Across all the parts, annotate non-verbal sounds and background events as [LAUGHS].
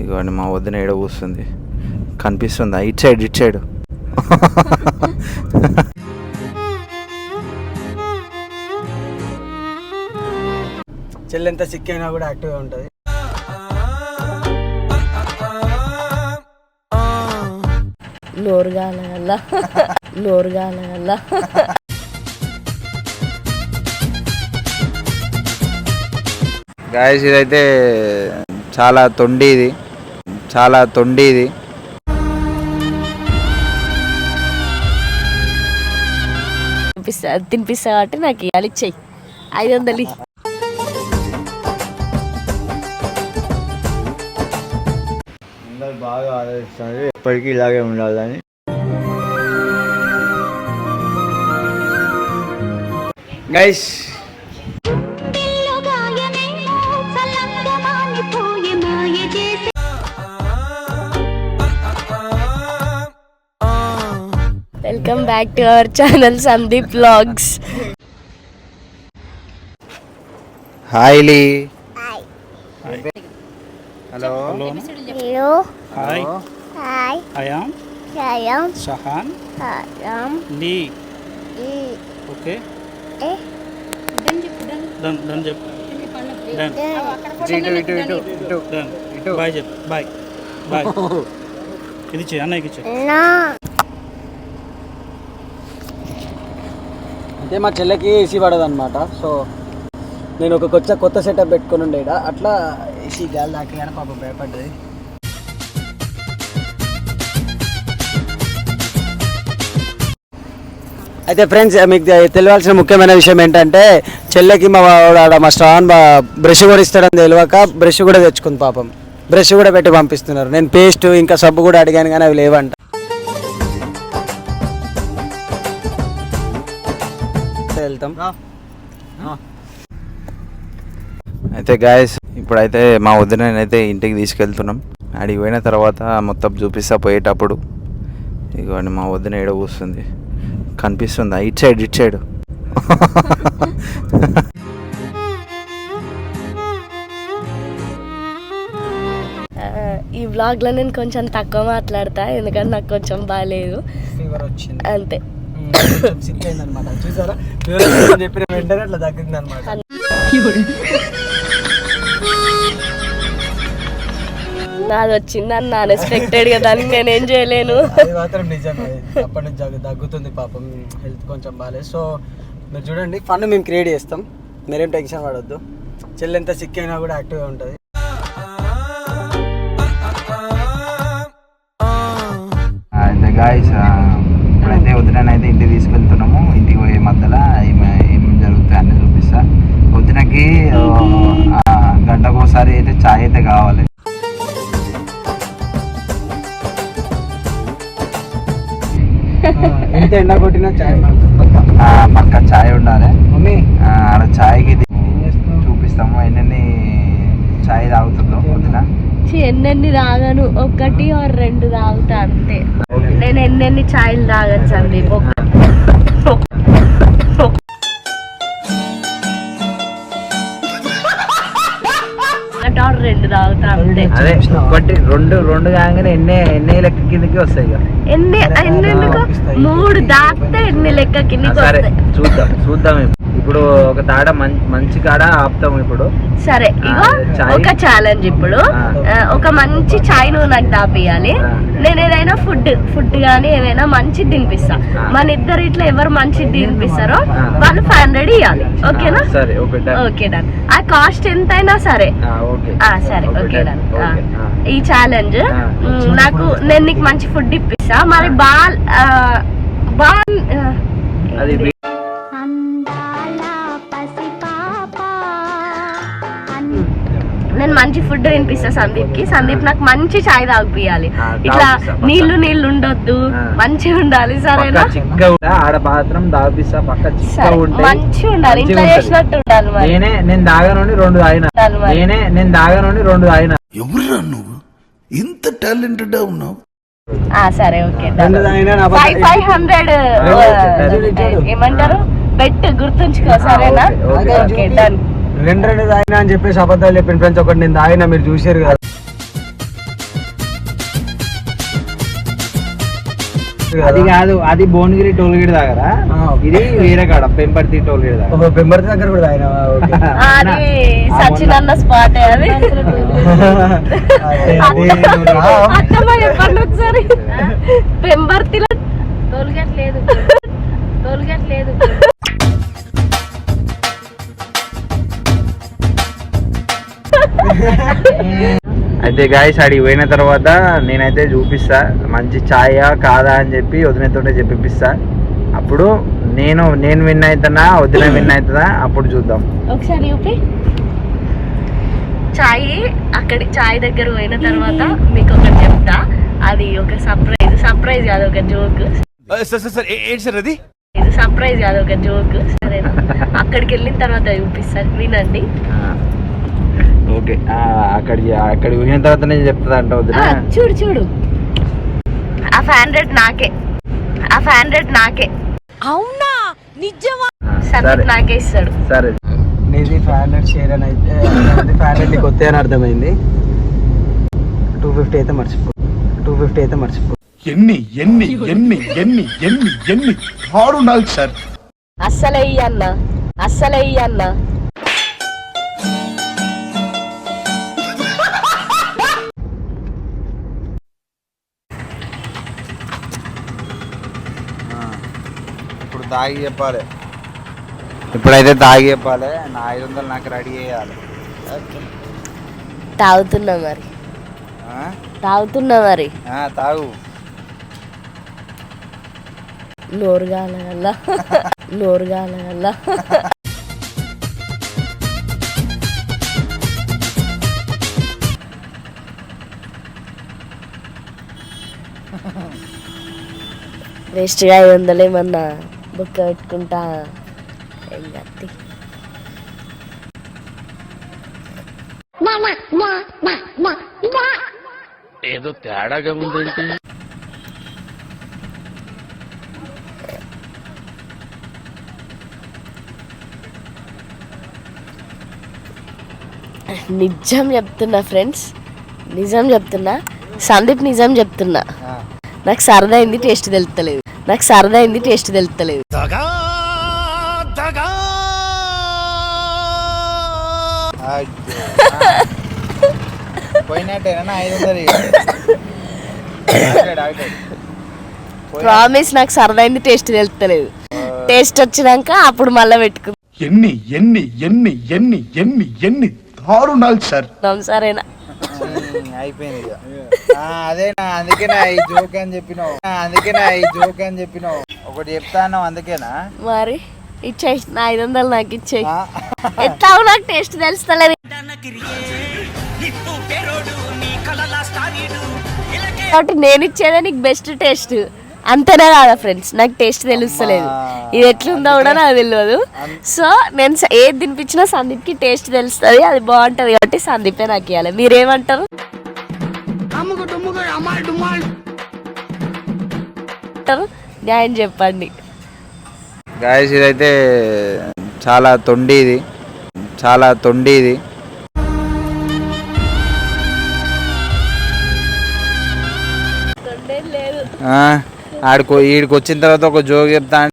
ఇదిగోండి మా వదిన ఏడ కూస్తుంది? కనిపిస్తుందా ఇటు సైడ్ ఇటు సైడ్. చెల్లి ఎంత సిక్ అయినా కూడా యాక్టివ్గా ఉంటుంది. నోరుగాల వల్ల నోరుగాల వల్ల గాయస్ ఇదైతే చాలా తొండి ఇది. చాలా తొండి ఇది. తినిపిస్తా తినిపిస్తా కాబట్టి నాకు ఇవ్వాలి చెయ్యి ఐదు వందలు బాగా ఆలోచిస్తున్నారు. ఎప్పటికీ ఇలాగే ఉండాలని. Guys welcome back to our channel Sandeep vlogs హాయ్లీ hello hello Hi, hi I am సాయం Shahan. సాయం Lee. Okay. Done, done, Jep. Done. ఇటు ఇటు ఇటు ఇటు Done. Bye, Jep. Bye. Bye. [LAUGHS] ఇది ఇచ్చే అన్నయ్యకి ఇచ్చే అంటే మా చెల్లెకి ఏసీ పడదు అనమాట సో నేను ఒక కొత్త కొత్త సెటప్ పెట్టుకుని ఉండే అట్లా ఏసీ గాలి దాకా పాప భయపడ్డది. అయితే ఫ్రెండ్స్ మీకు తెలియాల్సిన ముఖ్యమైన విషయం ఏంటంటే చెల్లెకి మా వాడు ఆడ మా స్టాన్ బ్రష్ కూడా ఇస్తాడని తెలియక బ్రష్ కూడా తెచ్చుకుంది పాపం. బ్రష్ కూడా పెట్టి పంపిస్తున్నారు. నేను పేస్ట్ ఇంకా సబ్బు కూడా అడిగాను కానీ అవి లేవంట. వెళ్తాం. అయితే గాయస్ ఇప్పుడైతే మా వదిన అయితే ఇంటికి తీసుకెళ్తున్నాం. ఆడికి పోయిన తర్వాత మొత్తం చూపిస్తా పోయేటప్పుడు ఇదిగోండి మా వదిన ఏడ కూస్తుంది. కనిపిస్తుందా ఇటు సైడ్ ఇటు సైడ్. ఈ వ్లాగ్లో నేను కొంచెం తక్కువ మాట్లాడతా ఎందుకంటే నాకు కొంచెం బాగాలేదు అంతే. సిక్ అయింది అనమాట చూసారా చెప్పిన వెంటనే అట్లా తగ్గింది అనమాట నాది వచ్చింది అన్న అన్ఎక్స్పెక్టెడ్గా దానికి నేనేం చేయలేను. అది మాత్రం నిజమే. అప్పటి నుంచి దగ్గుతుంది పాపం హెల్త్ కొంచెం బాగాలేదు సో మీరు చూడండి ఫండ్ మేము క్రియేట్ చేస్తాం. మీరేం టెన్షన్ పడొద్దు. చెల్లి ఎంత సిక్ అయినా కూడా యాక్టివ్గా ఉంటుంది. గాయస్ ఇప్పుడైతే వదిన అయితే ఇంటికి తీసుకెళ్తున్నాము ఇంటికి పోయే మధ్యలో ఏమి ఏం జరుగుతాయి అన్నీ చూపిస్తా వదినకి ఆ, గంటకోసారి అయితే చాయ్ అయితే కావాలి. [LAUGHS] ఎంత ఎండ కొట్టినా చాయ్ ఆ, పక్క చాయ్ ఉండాలి. మమ్మీ. ఆ, ఆడ చేస్తున్నావు? చూపిస్తాము ఎన్నెన్ని చాయ్ తాగుతుందో వదిన. ఛీ, ఎన్నెన్ని తాగను ఒకటి ఆర్ రెండు తాగుతా అంతే. నేను ఎన్నెన్ని ఛాయలు తాగను సందీప్ ఒక తాగుతా అంతే. అదే ఒకటి రెండు రెండు కాగానే ఎన్ని ఎన్ని లెక్క కిందకి వస్తాయి ఇక. ఎన్ని ఎన్ని ఎందుకు? మూడు దాకితే ఎన్ని లెక్క ఆ, కిందికి సరే వస్తాయి? చూద్దాం చూద్దాం ఇప్పుడు. ఒక తాడ మంచి కాడ ఆపుతాం ఇప్పుడు. సరే ఇగో. ఒక ఛాలెంజ్ ఇప్పుడు. ఒక మంచి చాయ్ నువ్వు నాకు దాపియాలి. నేను ఏదైనా ఫుడ్ ఫుడ్ కానీ ఏదైనా మంచి తినిపిస్తా. మన ఇద్దరు ఇట్లా ఎవరు మంచి తినిపిస్తారో. వాళ్ళు ఫైవ్ హండ్రెడ్ ఇవ్వాలి ఓకేనా? Okay done. ఆ కాస్ట్ ఎంతైనా సరే. సరే ఓకే డన్. ఈ ఛాలెంజ్. నాకు నేను నీకు మంచి ఫుడ్ ఇప్పిస్తా. మరి బా బా నేను మంచి ఫుడ్ తినిపిస్తా సందీప్కి సందీప్ నాకు మంచి చాయ్ తాగిపియాలి ఇట్లా. నీళ్ళు నీళ్ళు ఉండొద్దు. ఆ. మంచిగా ఉండాలి సరేనా? ఆడ మాత్రం పక్క మంచిగా ఉండాలి. ఇంట్లో చేసినట్టు ఉండాలి నేనే నేను దాగనుండి రెండు తాగిన. నేనే నేను దాగనుండి రెండు తాగిన. ఎవరురా నువ్వు? ఇంత టాలెంటెడ్ ఉన్నావు. ఆ సరే ఓకే ఫైవ్ ఫైవ్ హండ్రెడ్ ఏమంటారు? బెట్ గుర్తుంచుకో సరేనా. ఓకే. డన్. రెండు రెండు తాగినా అని చెప్పేసి అబద్ధాలు చెప్పిన ఫ్రెండ్స్ ఒకటి నేను ఆయన మీరు చూసారు కదా. అది కాదు అది భువనగిరి టోల్ గేట్ దగ్గర ఇది వేరే కాడ పెంపర్తి టోల్ గేట్ దగ్గర పెంపర్తి దగ్గర కూడా ఆయన స్పాట్ [LAUGHS] అది ఒకసారి. పెంపర్తిలో టోల్ గేట్ లేదు టోల్ గేట్ లేదు. అయితే గాయస్ అడిగి పోయిన తర్వాత నేనైతే చూపిస్తా. మంచి ఛాయ్ కాదా అని చెప్పి వదినతోనే చెప్పిస్తా అప్పుడు నేను నేను విన్ అవుతానా వదిన విన్ అవుతుందా అప్పుడు చూద్దాం. ఒకసారి చూపి. చాయ్ అక్కడి చాయ్ దగ్గర పోయిన తర్వాత మీకు ఒకటి చెప్తా. అది ఒక సర్ప్రైజ్ సర్ప్రైజ్ కాదు ఒక జోక్ సార్ సార్ సార్ ఏంటి సార్ అది? ఇది సర్ప్రైజ్ కాదు ఒక జోక్ సరేనా? అక్కడికి వెళ్ళిన తర్వాత చూపిస్తాను వినండి. ఓకే. అక్కడికి అక్కడికి పోయిన తర్వాత నేను చెప్తా అంట వదిన ఆ, చూడు చూడు. ఆ ఫ్యాన్ రేట్ నాకే. ఆ ఫ్యాన్ రేట్ నాకే. అవునా? నిజమా? సరే. సందీప్ నాకే ఇస్తాడు. సరే. నీది ఫైవ్ హండ్రెడ్ షేర్ అని అయితే ఫైవ్ హండ్రెడ్ నీకు కొత్త అని అర్థమైంది. టూ ఫిఫ్టీ అయితే మర్చిపో. టూ ఫిఫ్టీ అయితే మర్చిపో. ఎన్ని ఎన్ని ఎన్ని ఎన్ని ఎన్ని ఎన్ని దారుణాలు సార్. అస్సలే అన్న అస్సలే అన్న. తాగి చెప్పాలి ఇప్పుడైతే తాగి చెప్పాలి నా ఐదు వందలు నాకు రెడీ చేయాలి. తాగుతున్నా మరి. ఆ? తాగుతున్నా మరి. ఆ, తాగు. నోరుగాల వల్ల నోరుగాల వల్ల [LAUGHS] వేస్ట్గా ఐదు వందలు ఏమన్నా బుక్క పెట్టుకుంటా ఏం కత్తి నిజం చెప్తున్నా ఫ్రెండ్స్. నిజం చెప్తున్నా. సందీప్ నిజం చెప్తున్నా. నాకు సరదా అయింది టేస్ట్ తెలుస్తలేదు. నాకు సరదా అయింది టేస్ట్ తెలుస్తలేదు ప్రామిస్ నాకు సరదా అయింది టేస్ట్ తెలుస్తలేదు టేస్ట్ వచ్చినాక అప్పుడు మళ్ళీ పెట్టుకుందాం ఎన్ని ఎన్ని ఎన్ని ఎన్ని ఎన్ని ఎన్ని దారుణాలు సార్. సరేనా. అయిపోయింది ఇక. ఆ, అదేనా అందుకేనా ఈ జోక్ అని చెప్పినావు. అందుకేనా ఈ జోక్ అని చెప్పినావు. ఒకటి చెప్తాను అందుకేనా? మరి ఇచ్చేయి నా ఐదు వందలు నాకు ఇచ్చేయి. ఆ, ఎట్లా నాకు టేస్ట్ తెలుస్తలేదు. కాబట్టి నేను ఇచ్చేదే నీకు బెస్ట్ టేస్ట్ అంతేనా కాదా ఫ్రెండ్స్ నాకు టేస్ట్ తెలుస్తలేదు. ఇది ఎట్లుందో కూడా నాకు తెలియదు. సో నేను ఏది తినిపించినా సందీప్కి టేస్ట్ తెలుస్తుంది అది బాగుంటుంది కాబట్టి సందీపే నాకు ఇవ్వాలి మీరేమంటారు? న్యాయం చెప్పండి. గాయస్ ఇదైతే చాలా తొండి ఇది. చాలా తొండి ఇది. లేదు. ఆ, ఆడికి ఈడికి వచ్చిన తర్వాత ఒక జోక్ చెప్తా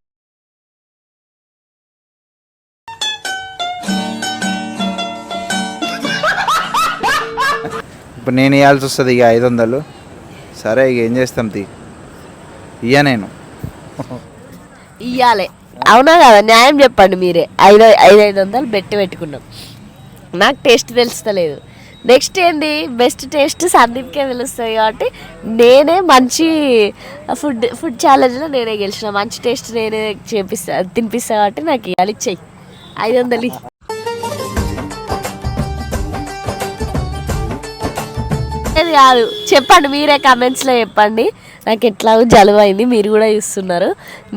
ఇప్పుడు నేను ఇవ్వాల్సి వస్తుంది ఇక ఐదు వందలు. సరే ఇక ఏం చేస్తాం తీ. ఇయ్య నేను. ఇయ్యాలి. అవునా కదా? న్యాయం చెప్పండి మీరే. ఐదు ఐదు ఐదు వందలు బెట్టి పెట్టుకున్నాం. నాకు టేస్ట్ తెలుస్తలేదు. నెక్స్ట్ ఏంది? బెస్ట్ టేస్ట్ సందీప్కే తెలుస్తుంది కాబట్టి నేనే మంచి ఫుడ్ ఫుడ్ ఛాలెంజ్లో నేనే గెలిచిన. మంచి టేస్ట్ నేనే చేపిస్తా తినిపిస్తా కాబట్టి నాకు ఇవ్వాలి ఇచ్చేయి ఐదు వందలు కాదు. చెప్పండి మీరే కమెంట్స్లో చెప్పండి. నాకు ఎట్లా జలుబు అయింది మీరు కూడా చూస్తున్నారు.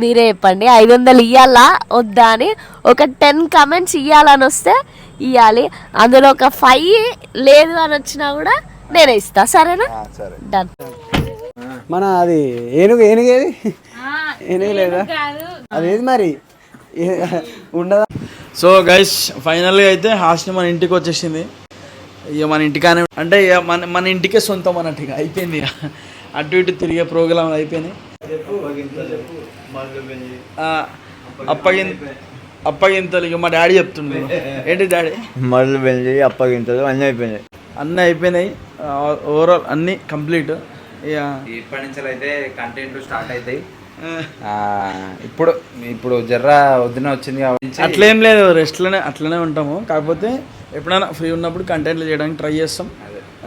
మీరే చెప్పండి. ఐదు వందలు ఇవ్వాలా వద్దా అని ఒక టెన్ కమెంట్స్ ఇవ్వాలని వస్తే ఇవ్వాలి అందులో ఒక ఫైవ్ లేదు అని వచ్చినా కూడా నేనే ఇస్తా. సరేనా? సరే. డన్ మన అది ఏనుగు ఏనుగు ఏది? ఏనుగు లేదా? అదేది మరి? ఉండదా? సో గైస్ ఫైనల్గా అయితే హాస్టల్ మన ఇంటికి వచ్చేసింది. ఇక మన ఇంటికానే అంటే ఇక మన మన ఇంటికే సొంతం అన్నట్టు ఇక అయిపోయింది ఇక. అటు ఇటు తిరిగే ప్రోగ్రాం ఆ, అప్పగిన్ అప్పగింతలు ఇక మా డాడీ చెప్తుండే. ఏంటి డాడీ? మళ్ళీ పెళ్ళి అప్పగింతలు అన్నీ అయిపోయినాయి. అన్నీ అయిపోయినాయి. ఓవరాల్ అన్నీ కంప్లీట్ ఇక ఇప్పటి నుంచి అయితే కంటెంట్ స్టార్ట్ అవుతాయి ఆ, ఇప్పుడు ఇప్పుడు జర్ర వదిన వచ్చింది కాబట్టి. అట్లేం లేదు రెస్ట్లోనే అట్లనే ఉంటాము. కాకపోతే ఎప్పుడైనా ఫ్రీ ఉన్నప్పుడు కంటెంట్లు చేయడానికి ట్రై చేస్తాం.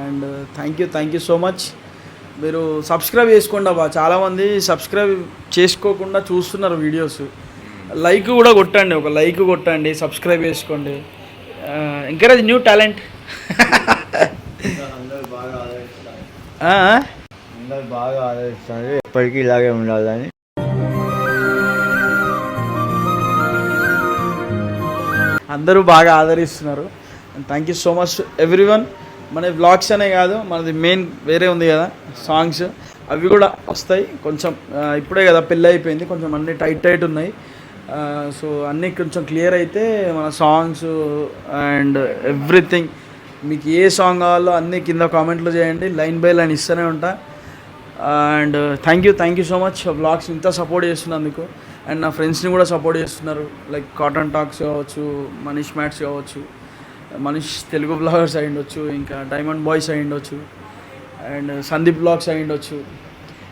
And thank you thank you so much మీరు సబ్స్క్రైబ్ చేసుకోండి అబ్బా. చాలామంది సబ్స్క్రైబ్ చేసుకోకుండా చూస్తున్నారు వీడియోస్ లైక్ కూడా కొట్టండి ఒక లైక్ కొట్టండి సబ్స్క్రైబ్ చేసుకోండి. ఎంకరేజ్ న్యూ టాలెంట్ అందరూ బాగా ఆదరిస్తారు. అందరూ బాగా ఆదరిస్తారు. ఎప్పటికీ ఇలాగే ఉండాలని. అందరూ బాగా ఆదరిస్తున్నారు. And thank you so much everyone మన వ్లాగ్స్ అనే కాదు మనది మెయిన్ వేరే ఉంది కదా సాంగ్స్ అవి కూడా వస్తాయి. కొంచెం ఇప్పుడే కదా పెళ్ళి అయిపోయింది. కొంచెం అన్నీ టైట్ టైట్ ఉన్నాయి. సో అన్నీ కొంచెం క్లియర్ అయితే మన సాంగ్స్ అండ్ ఎవ్రీథింగ్ మీకు ఏ సాంగ్ కావాలో అన్నీ కింద కామెంట్లో చేయండి. లైన్ బై లైన్ ఇస్తూనే ఉంటా. And thank you thank you so much blogs ఇంత సపోర్ట్ చేస్తున్నందుకు. అండ్ నా ఫ్రెండ్స్ని కూడా సపోర్ట్ చేస్తున్నారు. లైక్ కాటన్ టాక్స్ కావచ్చు మనీష్ మ్యాట్స్ కావచ్చు. మనీష్ తెలుగు బ్లాగర్స్ అయి ఉండొచ్చు ఇంకా డైమండ్ బాయ్స్ అయి ఉండొచ్చు అండ్ సందీప్ బ్లాగ్స్ అయి ఉండొచ్చు.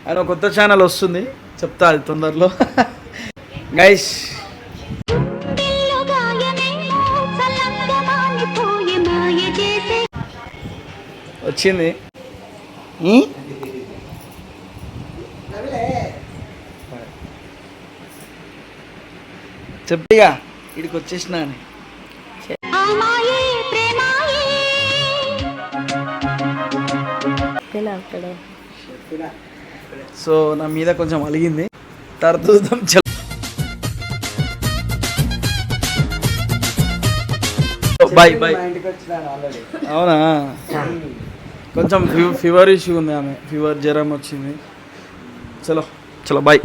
అండ్ ఒక కొత్త ఛానల్ వస్తుంది చెప్తా అది తొందరలో. [LAUGHS] గైస్ వచ్చింది. చెప్పిగా ఇక్కడికి వచ్చేసినా అని. ఇలా అక్కడ? సో నా మీద కొంచెం అలిగింది. తర్వాత చూద్దాం బాయ్ బాయ్ అవునా? కొంచెం ఫీవర్ ఇష్యూ ఉంది ఆమె. ఫీవర్ జ్వరం వచ్చింది. చలో చలో బాయ్